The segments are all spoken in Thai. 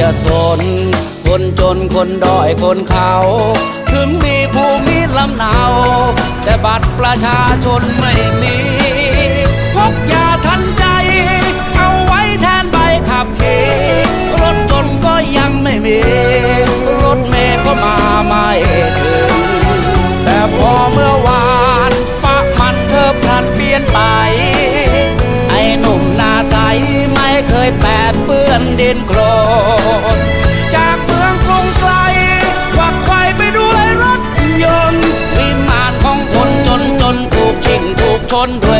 จะสน คนจนคนด้อยคนเขา ถึงมีภูมิลำเนา แต่บัตรประชาชนไม่มีพกยาทันใจ เอาไว้แทนใบขับขี่รถยนต์ก็ยังไม่มี รถเมล์ก็มาไม่ถึง แต่พอเมื่อ เดินโคลนจากเมืองกรุงไกลวักไขวไปด้วยรถยนต์วิมานของคนจนจนถูกชิงถูกชนด้วย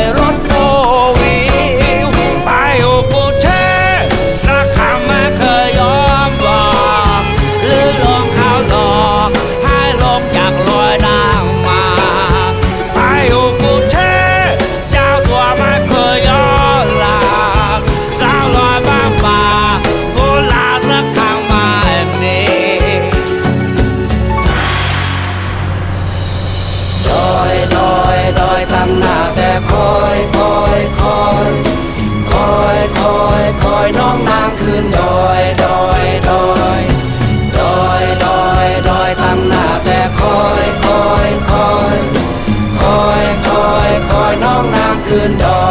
คอยคอยน้องนางคืนดอยดอยดอยดอยดอยดอยตั้งหน้าแต่คอยคอยคอยคอยคอยคอยน้องนางคืนดอย